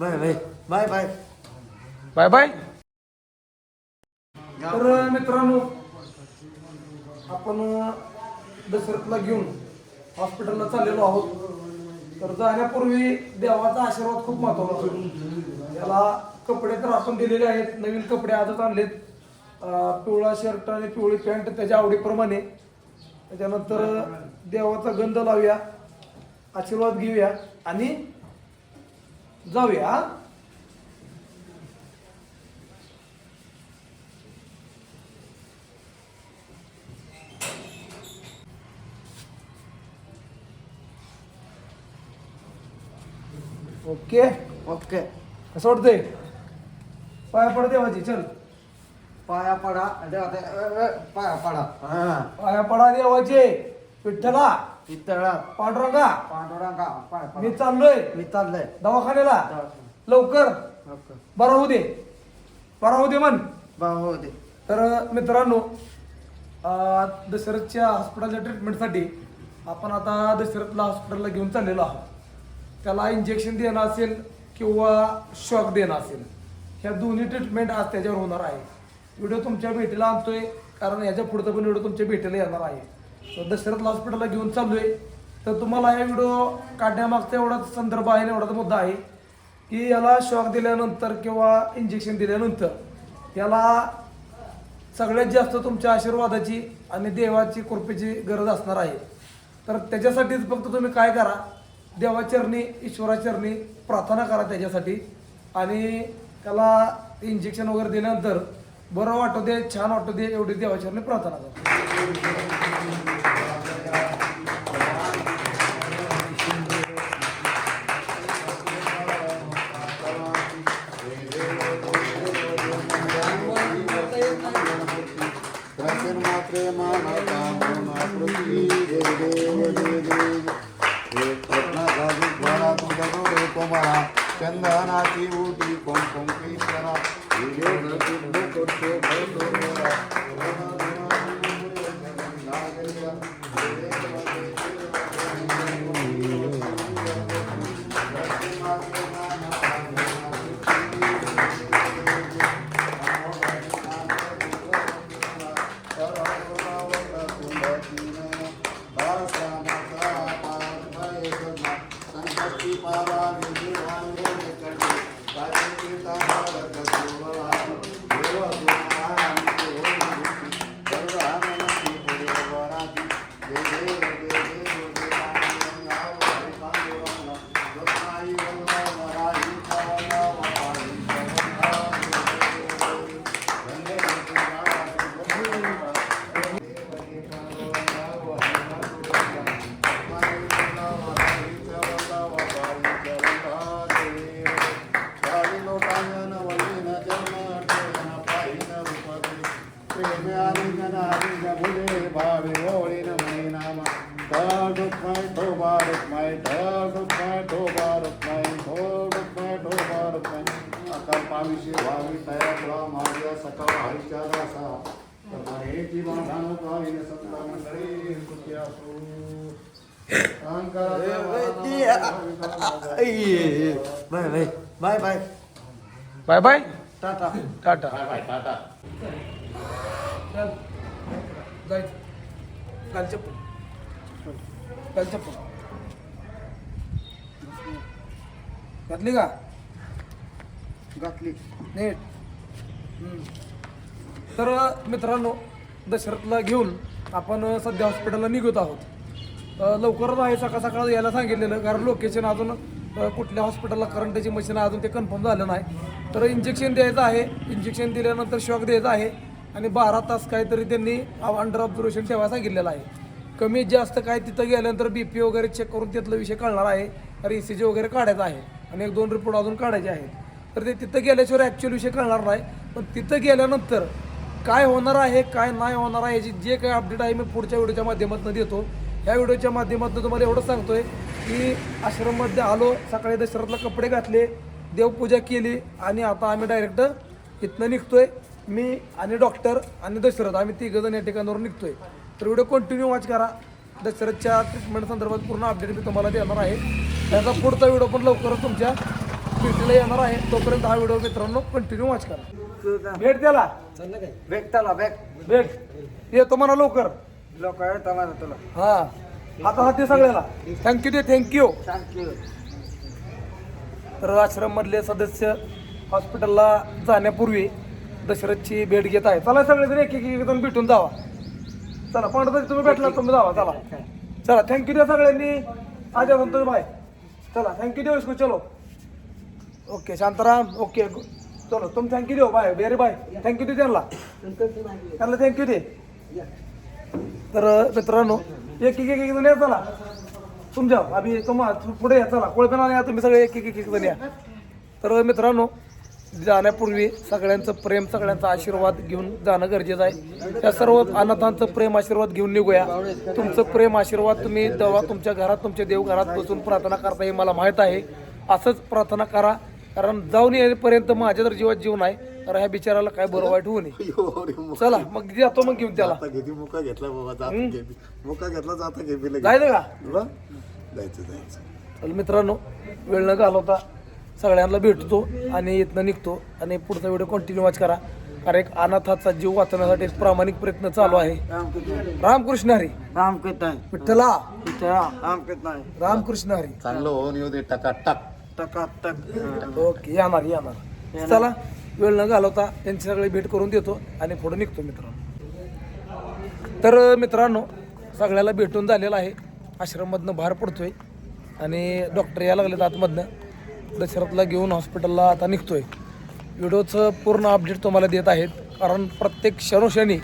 Bye bye bye bye bye bye तर मित्रांनो आपण दशरथला घेऊन हॉस्पिटलला चाललेलो आहोत. तर जाण्यापूर्वी देवाचा आशीर्वाद खूप महत्त्वाचा याला कपडे तर आपण दिलेले आहेत. नवीन कपडे आजच आणलेत. अं, पिवळा शर्ट आणि पिवळी पॅन्ट त्याच्या आवडीप्रमाणे. त्याच्यानंतर देवाचा गंध लावूया. आशीर्वाद घेऊया आणि जाऊया. हा? ओके. ओके. कसं वाटतंय? पाया पड देवाची चल. पाया पडा. देवा पाया पडा. हा. पाया पडा देवाचे विठ्ठला. पितळा पांडुरंगा. पांडुरंगा पाय मी चाललोय. मी चाललंय. दवाखान्याला. लवकर. ओके बरा होऊ दे. बरा होऊ दे मन भाऊ दे. तर मित्रांनो अं, दशरथच्या हॉस्पिटलच्या ट्रीटमेंटसाठी आपण आता दशरथला हॉस्पिटलला घेऊन चाललेलो आहोत. त्याला इंजेक्शन देणं असेल किंवा शॉक देणं असेल ह्या दोन्ही ट्रीटमेंट आज त्याच्यावर होणार आहे. व्हिडिओ तुमच्या भेटीला आणतोय कारण याच्या पुढचा पण व्हिडिओ तुमच्या भेटीला येणार आहे. तर दशरथला हॉस्पिटलला घेऊन चाललो आहे तर तुम्हाला हा व्हिडिओ काढण्यामागचा एवढाच संदर्भ आहे आणि एवढाच मुद्दा आहे की याला शॉक दिल्यानंतर किंवा इंजेक्शन दिल्यानंतर याला सगळ्यात जास्त तुमच्या आशीर्वादाची आणि देवाची कृपेची गरज असणार आहे. तर त्याच्यासाठीच फक्त तुम्ही काय करा देवाचरणी ईश्वराचरणी प्रार्थना करा त्याच्यासाठी. आणि त्याला इंजेक्शन वगैरे दिल्यानंतर बरं वाटू दे छान वाटू दे एवढी देवाचरणी प्रार्थना करा देव देव देव देव रत्न गाजू द्वारा तुझा डोळे चंदनाची उटी पाविषे भावी तया तुला माझ्या सकाळ हरिचारा असा हेची माधान पाहिन सत्ता मंडळी कृती असो bye bye bye bye bye bye tata. Tata चल। जायचं घाल चप्पल घाल चप्पल घातली का? घातली. नीट. तर मित्रांनो दशरथला घेऊन आपण सध्या हॉस्पिटलला निघत आहोत. लवकरच आहे सकाळ सकाळ यायला सांगितलेलं कारण लोकेशन अजून कुठल्या हॉस्पिटलला करंटची मशीन आहे अजून ते कन्फर्म झालं नाही. तर इंजेक्शन द्यायचं आहे. इंजेक्शन दिल्यानंतर शॉक द्यायचा आहे. आणि बारा तास काहीतरी त्यांनी अंडर ऑब्झर्वेशन ठेवायला सांगितलेलं आहे. कमी जास्त काय तिथं गेल्यानंतर बी पी वगैरे चेक करून तिथला विषय कळणार आहे. तर ई सी जी वगैरे काढायचा आहे. आणि एक दोन रिपोर्ट अजून काढायचे आहेत. तर ते तिथं गेल्याशिवाय ॲक्च्युअल विषय कळणार नाही. पण तिथं गेल्यानंतर काय होणार आहे काय नाही होणार आहे याची जे काही अपडेट आहे मी पुढच्या व्हिडिओच्या माध्यमातून देतो. या व्हिडिओच्या माध्यमातून तुम्हाला एवढं सांगतोय की आश्रममध्ये आलो सकाळी दशरथला कपडे घातले देवपूजा केली आणि आता आम्ही डायरेक्ट इथनं निघतोय. मी आणि डॉक्टर आणि दशरथ आम्ही तिघजण या ठिकाणावर निघतोय. तर व्हिडिओ कंटिन्यू वॉच करा. दशरथच्या ट्रीटमेंट संदर्भात पूर्ण अपडेट मी तुम्हाला देणार आहे. त्याचा पुढचा व्हिडिओ पण लवकरच तुमच्या भेटीला येणार आहे. तोपर्यंत हा व्हिडिओ मित्रांनो कंटिन्यू वॉच करा. भेट द्याला? त्याला बेग भेट. येतो म्हणा लवकर. येतात तुला. हा. आता हाती सगळ्याला. थँक्यू दे थँक्यू थँक्यू तर आश्रम मधले सदस्य हॉस्पिटलला जाण्यापूर्वी दशरथची भेट घेत आहे. चला सगळेजण एक एक एक जण भेटून जावा. चला पांडुपती तुम्ही भेटला तुम्ही जावा चला. चला थँक्यू द्या सगळ्यांनी. आजा म्हणतो बाय चला थँक्यू देऊ इसको चलो. ओके शांताराम. ओके चलो तुम थँक्यू देऊ bye very bye thank you दे त्यांना. त्यांना थँक्यू दे तर मित्रांनो एक एक एक एक जण या चला. तुमच्या आम्ही तुम्हा पुढे या चला. कोळपेना या तुम्ही सगळे एक एक एक एक जण या. तर मित्रांनो जाण्यापूर्वी सगळ्यांचं प्रेम सगळ्यांचा आशीर्वाद घेऊन जाणं गरजेचं आहे. त्या सर्व अनाथांचं प्रेम आशीर्वाद घेऊन निघूया. तुमचं प्रेम आशीर्वाद तुम्ही तेव्हा तुमच्या घरात तुमच्या देवघरात बसून प्रार्थना करता हे मला माहीत आहे. असंच प्रार्थना करा. कारण जाऊन येईपर्यंत माझ्या जर जीवात जीवन आहे तर ह्या बिचाराला काय बरं वाईट होऊ नये. चला मग जातो मग घेऊन त्याला. मुका घेतला बाबा मुका घेतला जाता जायचं का? जायचं जायचं. चल मित्रांनो वेळ न घालवता सगळ्यांना भेटतो आणि इथनं निघतो. आणि पुढचा व्हिडिओ कंटिन्यू वाच करा. कारण एक अनाथाचा जीव वाचवण्यासाठी एक प्रामाणिक प्रयत्न चालू आहे. रामकृष्ण हरी. रामकृष्ण विठ्ठला. रामकृष्ण रामकृष्ण हरी. चांगलं होऊन येऊ दे टका टक टकाटक. ओके येणार येणार. चला वेळ न घालवता त्यांची सगळी भेट करून देतो आणि पुढे निघतो मित्रांनो. तर मित्रांनो सगळ्याला भेटून झालेलं आहे. आश्रममधनं बाहेर पडतोय. आणि डॉक्टर यायला लागलेत आतमधनं. दशरथला घेऊन हॉस्पिटलला आता निघतो आहे व्हिडिओचं पूर्ण अपडेट तुम्हाला देत आहेत. कारण प्रत्येक क्षणोक्षणी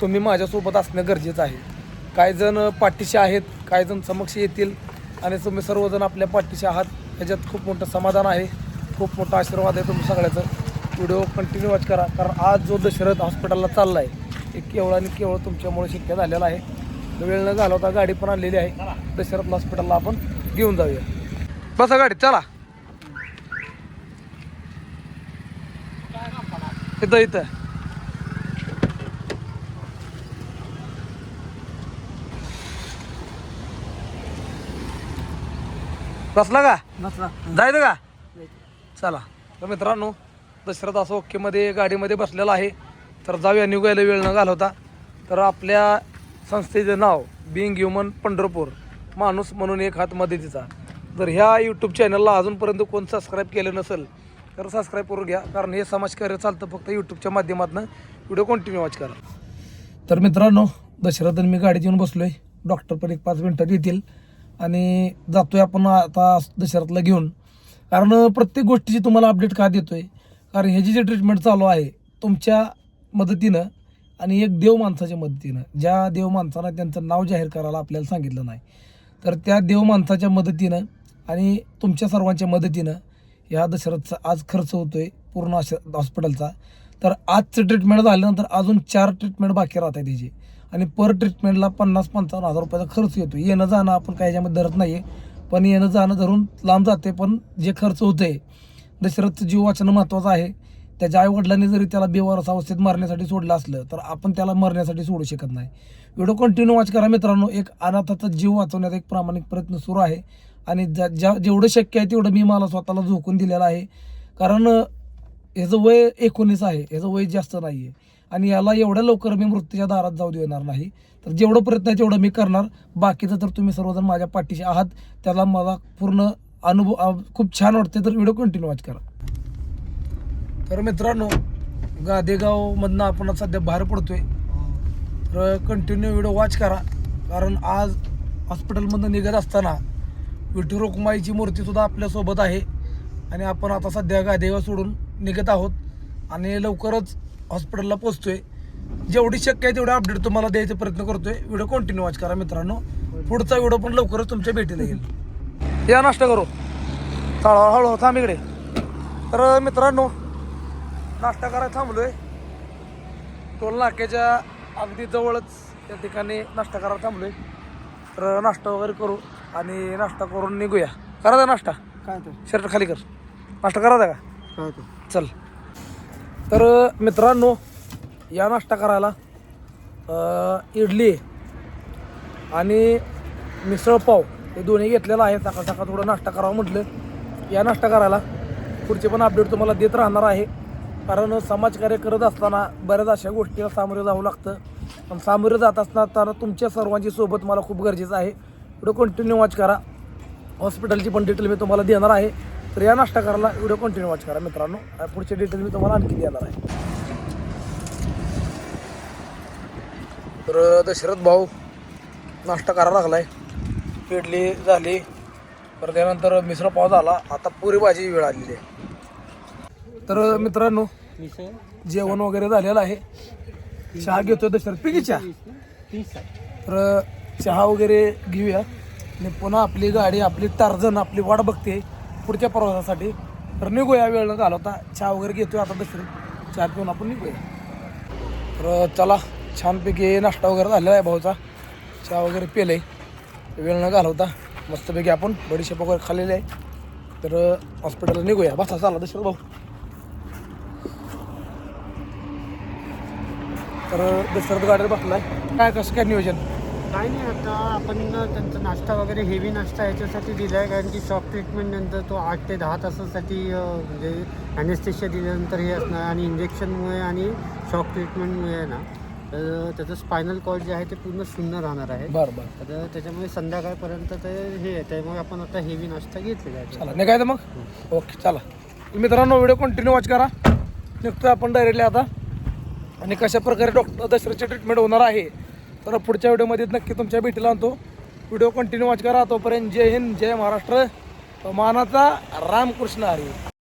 तुम्ही माझ्यासोबत असणं गरजेचं आहे. काही जण पाठीशी आहेत काही जण समक्ष येतील आणि तुम्ही सर्वजण आपल्या पाठीशी आहात. ह्याच्यात खूप मोठं समाधान आहे. खूप मोठा आशीर्वाद आहे तुम्ही सगळ्याचं. व्हिडिओ कंटिन्यू वॉच करा. कारण आज जो दशरथ हॉस्पिटलला चालला आहे हे केवळ आणि केवळ तुमच्यामुळे शक्य झालेलं आहे. वेळ न घालवता गाडी पण आणलेली आहे. दशरथ हॉस्पिटलला आपण घेऊन जाऊया. बसा गाडी चला. इथं इथं बसला का? नसला जायचं का? चला. तर मित्रांनो दशरथ असं ओकेमध्ये गाडीमध्ये बसलेला आहे. तर जाऊया निघायला वेळ न घालवता. तर आपल्या संस्थेचं नाव बिंग ह्युमन पंढरपूर माणूस म्हणून एक हात मदतीचा. जर ह्या यूट्यूब चॅनलला अजूनपर्यंत कोण सबस्क्राईब केलं नसेल तर सबस्क्राईब करून घ्या. कारण हे समाजकार्य चालतं फक्त यूट्यूबच्या माध्यमातून. व्हिडिओ कंटिन्यू वॉच करा. तर मित्रांनो दशरथन आणि मी गाडीत येऊन बसलोय. डॉक्टर पण एक पाच मिनिटात येतील. आणि जातोय आपण आता दशरथला घेऊन. कारण प्रत्येक गोष्टीची तुम्हाला अपडेट का देतोय? कारण ह्याची जी ट्रीटमेंट चालू आहे तुमच्या मदतीनं आणि एक देव माणसाच्या मदतीनं. ज्या देव माणसानं त्यांचं नाव जाहीर करायला आपल्याला सांगितलं नाही. तर त्या देव माणसाच्या मदतीनं आणि तुमच्या सर्वांच्या मदतीनं ह्या दशरथचा आज खर्च होतोय पूर्ण अशा हॉस्पिटलचा तर आजचं ट्रीटमेंट झाल्यानंतर अजून चार ट्रीटमेंट बाकी राहत आहे त्याची आणि पर ट्रीटमेंटला पन्नास पंचावन्न हजार रुपयाचा खर्च येतो येणं जाणं आपण काही ह्याच्यामध्ये धरत नाही आहे पण येणं जाणं धरून लांब जाते पण जे खर्च होतंय दशरथचं जीव वाचणं महत्त्वाचं आहे. त्याच्या आईवडिलांनी जरी त्याला बेवारस अवस्थेत मारण्यासाठी सोडलं असलं तर आपण त्याला मरण्यासाठी सोडू शकत नाही. व्हिडिओ कंटिन्यू वाच करा मित्रांनो. एक अनाथाचा जीव वाचवण्याचा एक प्रामाणिक प्रयत्न सुरू आहे. आणि ज्या ज्या जेवढं शक्य आहे तेवढं मी मला स्वतःला झोकून दिलेलं आहे. कारण ह्याचं वय एकोणीस आहे. ह्याचं वय जास्त नाही आहे आणि याला एवढ्या लवकर मी मृत्यूच्या दारात जाऊ देणार नाही. तर जेवढं प्रयत्न आहे तेवढं मी करणार. बाकीचं तर तुम्ही सर्वजण माझ्या पाठीशी आहात. त्याला मला पूर्ण अनुभव खूप छान वाटते तर व्हिडिओ कंटिन्यू वाच करा. तर मित्रांनो गादेगावमधनं आपण सध्या बाहेर पडतोय. तर कंटिन्यू व्हिडिओ वॉच करा. कारण आज हॉस्पिटलमधनं निघत असताना विठू रुक्माईची मूर्तीसुद्धा आपल्यासोबत आहे. आणि आपण आता सध्या गादेगाव सोडून निघत आहोत. आणि लवकरच हॉस्पिटलला पोचतोय जेवढी शक्य आहे तेवढा अपडेट तुम्हाला द्यायचा प्रयत्न करतोय. व्हिडिओ कंटिन्यू वॉच करा मित्रांनो. पुढचा व्हिडिओ पण लवकरच तुमच्या भेटीला येईल. या नाश्ता करू. हळूहळू हळू थांब इकडे. तर मित्रांनो नाश्ता करायला थांबलोय. टोल नाक्याच्या अगदी जवळच त्या ठिकाणी नाश्ता करायला थांबलोय. तर नाश्ता वगैरे करू आणि नाश्ता करून निघूया. करा द्या नाश्ता. काय तर. शर्ट खाली कर. नाश्ता करा द्या का? काय तर. चल. तर मित्रांनो या नाश्ता करायला अ, इडली आणि मिसळ पाव हे दोन्ही घेतलेलं आहे. सकाळ सकाळ थोडं नाश्ता करावं म्हटलं. या नाश्ता करायला पुढचे पण अपडेट तुम्हाला देत राहणार आहे. कारण समाजकार्य करत असताना बऱ्याच अशा गोष्टीला सामोरं जावं लागतं. पण सामोरे जात असताना तुमच्या सर्वांची सोबत मला खूप गरजेचं आहे. व्हिडिओ कंटिन्यू वॉच करा. हॉस्पिटलची पण डिटेल मी तुम्हाला देणार आहे. तर या नाश्ता करायला व्हिडिओ कंटिन्यू वॉच करा मित्रांनो. पुढचे डिटेल मी तुम्हाला आणखी देणार आहे. तर दशरथ भाऊ नाश्ता करायला लागलाय. इडली झाली. तर त्यानंतर मिसळ पाव झाला. आता पुरी भाजी वेळ आलेली आहे. तर मित्रांनो जेवण वगैरे झालेलं आहे. चहा घेतोय दशरथ. पिकी चहा? तर चहा वगैरे घेऊया. आणि पुन्हा आपली गाडी आपली टार्झन आपली वाट बघते पुढच्या प्रवासासाठी. तर निघूया वेळ न घालवता. चहा वगैरे घेतोय आता दशरथ. चहा पिऊन आपण निघूया. तर चला छानपैकी नाश्ता वगैरे झालेला आहे भाऊचा. चहा वगैरे पेले वेळ न घालवता मस्तपैकी आपण बडीशेप वगैरे खाल्लेले आहे. तर हॉस्पिटलला निघूया. बसा चला दशरथ भाऊ. तर दशरथ गाडीवर बसलाय. काय कसं काय नियोजन? काही नाही आता आपण त्यांचा नाश्ता वगैरे हेवी नाश्ता याच्यासाठी दिला आहे कारण की शॉक ट्रीटमेंट नंतर तो आठ ते दहा तासासाठी म्हणजे ॲनेस्थेशिया दिल्यानंतर हे असणार आणि इंजेक्शनमुळे आणि शॉक ट्रीटमेंटमुळे आहे ना तर त्याचं स्पायनल कॉर्ड जे आहे ते पूर्ण शून्य राहणार आहे. बरं बरं. तर त्याच्यामुळे संध्याकाळपर्यंत ते हे आहे त्यामुळे आपण आता हेवी नाश्ता घेतलेला आहे. चला निघायचं मग? ओके चला. मित्रांनो व्हिडिओ कंटिन्यू वॉच करा. निघतो आपण डायरेक्टली आता. आणि कशा प्रकारे डॉक्टर दशरथची ट्रीटमेंट होणार आहे तर पुढच्या व्हिडिओमध्ये नक्की तुमच्या भेटीला आणतो. व्हिडिओ कंटिन्यू वॉच करा. तोपर्यंत जय हिंद जय महाराष्ट्र. मानाचा रामकृष्ण हरी.